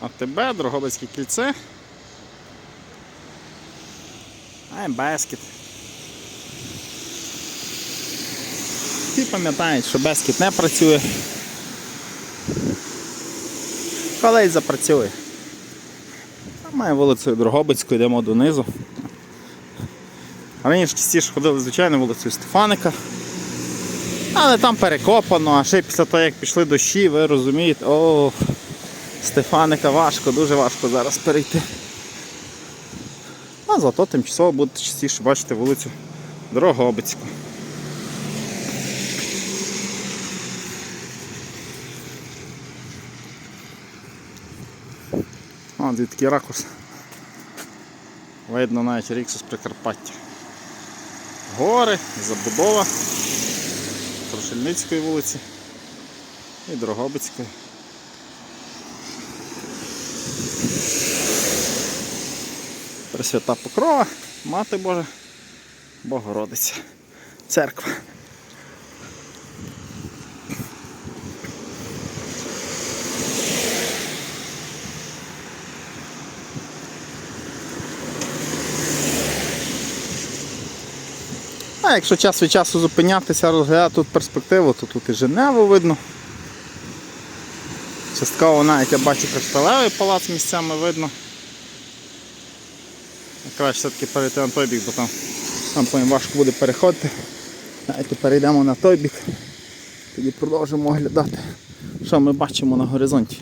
АТБ, Дрогобицьке кільце. Бескіт. Всі пам'ятають, що Бескіт не працює. Колись запрацює. Має вулицею Дрогобицьку, йдемо донизу. Раніше частіше ходили, звичайно, вулицею Стефаника. Але там перекопано, а ще після того, як пішли дощі, ви розумієте, о, Стефаника важко, дуже важко зараз перейти. А зато тимчасово будете частіше бачити вулицю Дрогобицьку. О, такий ракурс. Видно навіть Ріксус Прикарпаття. Гори, забудова Крушельницької вулиці і Дрогобицької. Пресвята Покрова, Мати Божа, Богородиця, церква. А якщо час від часу зупинятися, розглядати тут перспективу, то тут і Женеву видно. Частково навіть я бачу кришталевий палац місцями видно. Краще все-таки перейти на той бік, бо там, там потім важко буде переходити. Давайте перейдемо на той бік. Тоді продовжимо оглядати, що ми бачимо на горизонті.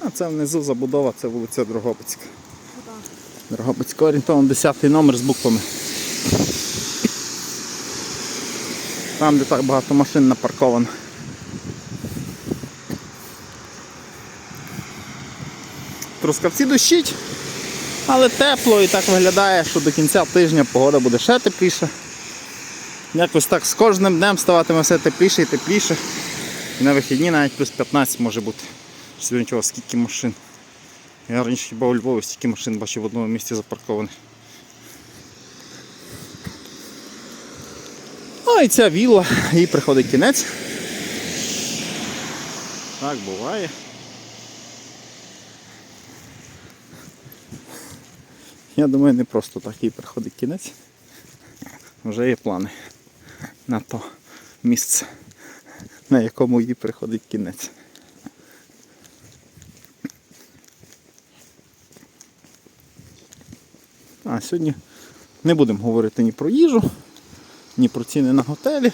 А це внизу забудова, це вулиця Дрогобицька. Дрогобицька орієнтовно 10 номер з буквами. Там, де так багато машин напарковано. Трускавці дощить, але тепло і так виглядає, що до кінця тижня погода буде ще тепліша. Якось так з кожним днем ставатиме все тепліше і тепліше. І на вихідні навіть плюс 15 може бути. Сьогодні скільки машин. Я раніше хіба у Львові стільки машин бачив в одному місці запаркованих. А і ця вілла, їй приходить кінець. Так буває. Я думаю, не просто так їй приходить кінець. Вже є плани на то місце, на якому їй приходить кінець. А сьогодні не будемо говорити ні про їжу, ні про ціни на готелі,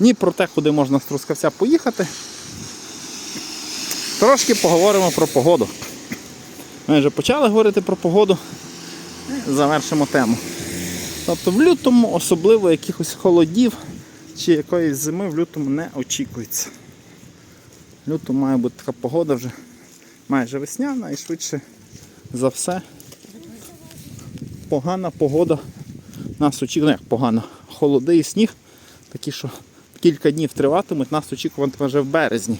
ні про те, куди можна з Трускавця поїхати. Трошки поговоримо про погоду. Ми вже почали говорити про погоду. Завершимо тему. Тобто в лютому особливо якихось холодів чи якоїсь зими в лютому не очікується. В лютому має бути така погода вже майже весняна і швидше за все погана погода нас очікує, ну як погано, холоди і сніг, такі, що кілька днів триватимуть, нас очікуватиме вже в березні.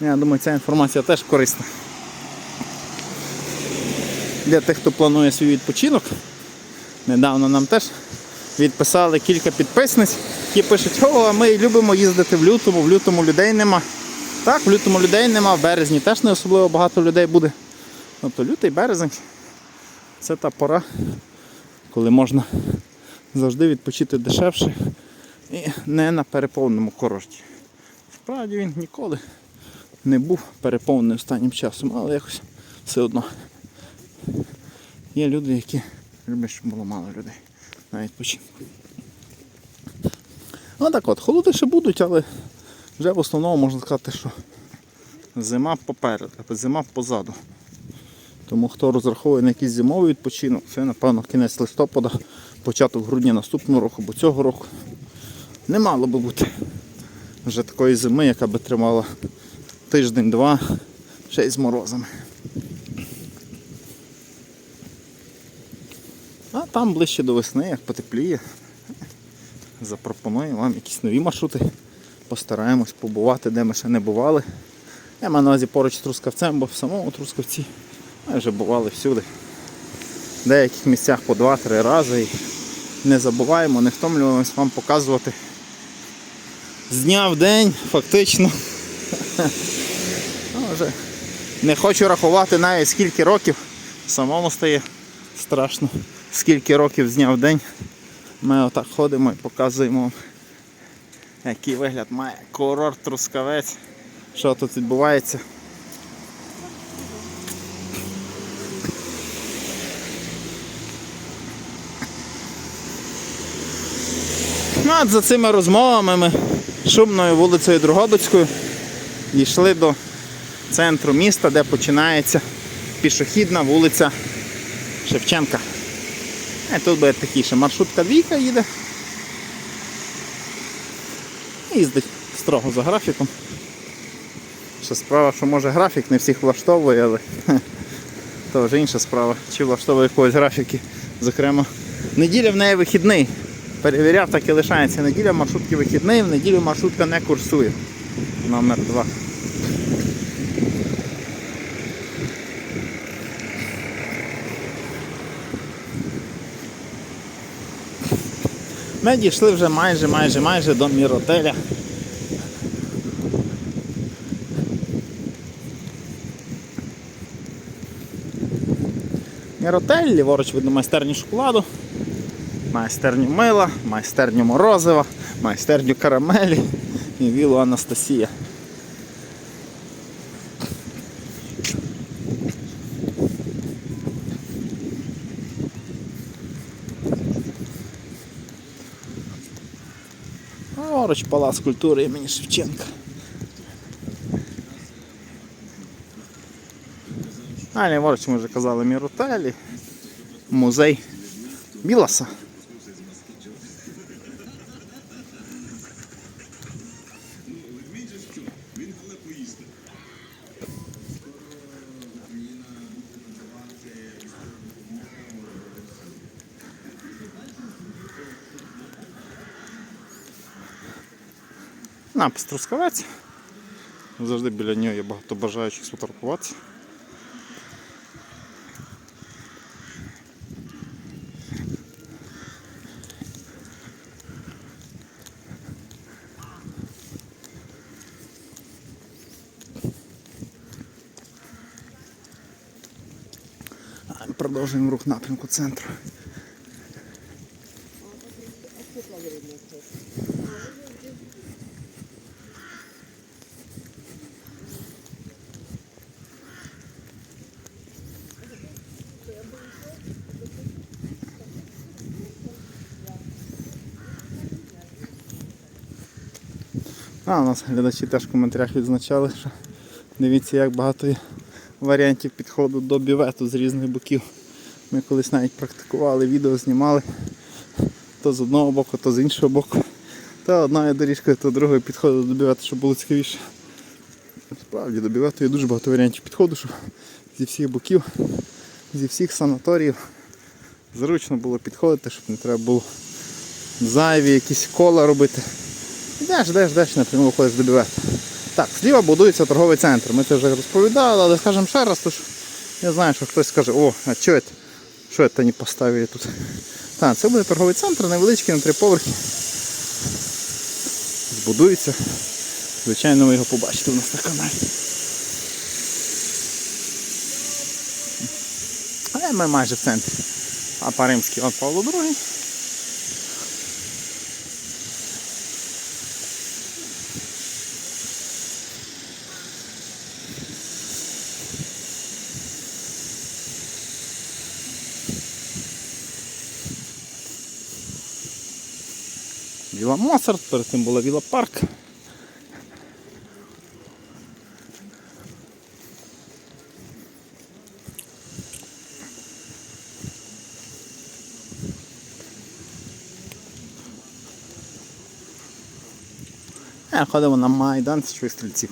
Я думаю, ця інформація теж корисна. Для тих, хто планує свій відпочинок. Недавно нам теж відписали кілька підписниць, які пишуть, о, ми любимо їздити в лютому, в лютому людей нема. Так, в лютому людей нема, в березні теж не особливо багато людей буде. Тобто лютий березень це та пора, коли можна завжди відпочити дешевше і не на переповненому курорті. Справді він ніколи не був переповнений останнім часом, але якось все одно є люди, які люблять, щоб було мало людей на відпочинку. Ну так от, холоди ще будуть, але вже в основному можна сказати, що зима попереду, зима позаду. Тому хто розраховує на якийсь зимовий відпочинок, це напевно кінець листопада, початок грудня наступного року, бо цього року не мало би бути вже такої зими, яка би тримала тиждень-два, ще й з морозами. Там ближче до весни, як потепліє, запропонуємо вам якісь нові маршрути. Постараємось побувати, де ми ще не бували. Я маю на увазі поруч з Трускавцем, бо в самому Трускавці ми вже бували всюди. В деяких місцях по 2-3 рази. І не забуваємо, не втомлюємось вам показувати з дня в день, фактично. Ну, вже Не хочу рахувати навіть скільки років. Самому стає страшно. Скільки років з дня в день. Ми отак ходимо і показуємо який вигляд має курорт Трускавець. Що тут відбувається. Ну, от за цими розмовами ми шумною вулицею Другобицькою дійшли до центру міста, де починається пішохідна вулиця Шевченка. І тут буде тихіше. Маршрутка двійка їде. Їздить строго за графіком. Ще справа, що може графік не всіх влаштовує, але то вже інша справа. Чи влаштовує когось графіки. Зокрема, неділя в неї вихідний. Перевіряв, так і лишається. Неділя маршрутки вихідний, в неділю маршрутка не курсує. Номер 2. Ми дійшли вже майже, майже, майже до міротеля. Міротель, ліворуч видно майстерню шоколаду, майстерню мила, майстерню морозива, майстерню карамелі і вілу Анастасія. Поруч палац культури імені Шевченка. А ліворуч ми вже казали Міротелі, музей Біласа. Напис Трускавець. Завжди біля нього є багато бажаючих сфотографуватися. Продовжуємо рух напрямку центру. А, у нас глядачі теж в коментарях відзначали, що дивіться, як багато є варіантів підходу до бювету з різних боків. Ми колись навіть практикували, відео знімали то з одного боку, то з іншого боку. То одною доріжкою, то другою підходу до бювету, щоб було цікавіше. Справді до бювету є дуже багато варіантів підходу, щоб зі всіх боків, зі всіх санаторіїв зручно було підходити, щоб не треба було зайві якісь кола робити. Йдеш, йдеш, йдеш, напряму виходиш до бювету. Так, зліва будується торговий центр. Ми це вже розповідали, але скажемо ще раз, то що я знаю, що хтось скаже, о, а що це? Що це не поставили тут? Так, це буде торговий центр, невеличкий на три поверхи. Збудується. Звичайно, ви його побачите у нас на каналі. Але ми майже в центрі. Папа Римський от Павло II. Віла Моцарт, перед тим була Віла Парк. Е, Ходимо на Майдан з стрільців.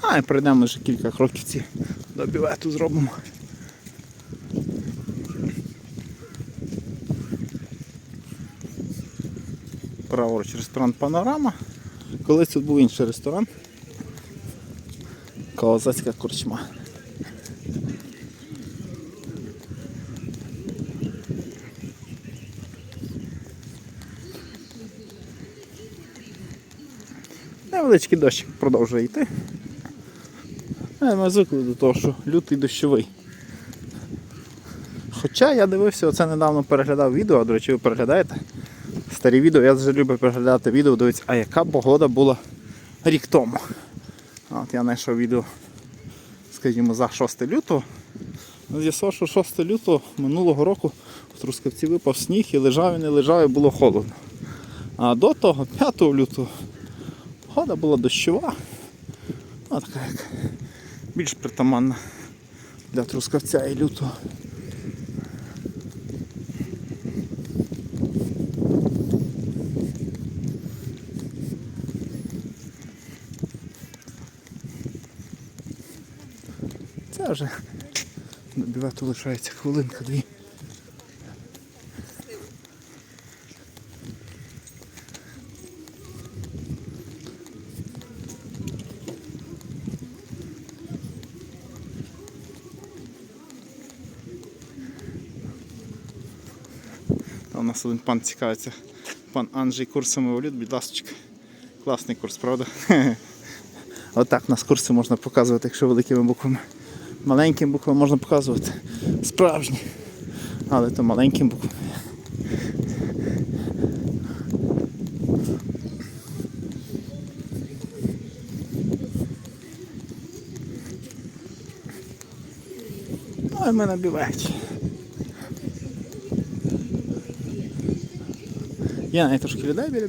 А, і прийдемо вже кілька кроків ці до бівету зробимо. Праворуч ресторан Панорама. Колись тут був інший ресторан. Козацька корчма. Невеличкий дощик продовжує йти. Ми звикли до того, що лютий дощовий. Хоча я дивився, оце недавно переглядав відео, а до речі, ви переглядаєте старі відео, я завжди люблю переглядати відео, дивитися, а яка погода була рік тому. От я знайшов відео, скажімо, за 6 лютого. Ну, З'ясував, що 6 лютого минулого року в Трускавці випав сніг і лежав і не лежав, і було холодно. А до того, 5 лютого, погода була дощова. Ну, така як більш притаманна для Трускавця і лютого. Це вже до лишається хвилинка-дві. Нас один пан цікавиться. Пан Анджей курсами валют, будь ласка. Класний курс, правда? Отак у нас курси можна показувати, якщо великими буквами. Маленьким буквами можна показувати справжні. Але то маленьким буквами. Ну і ми набивають. Є навіть трошки людей біля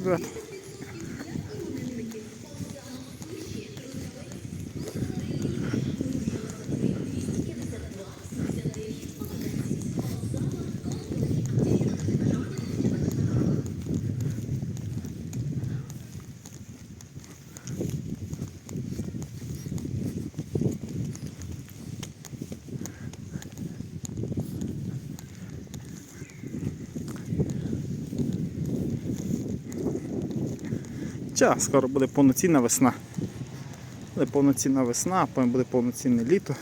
Час, скоро буде повноцінна весна. Буде повноцінна весна, потім буде повноцінне літо.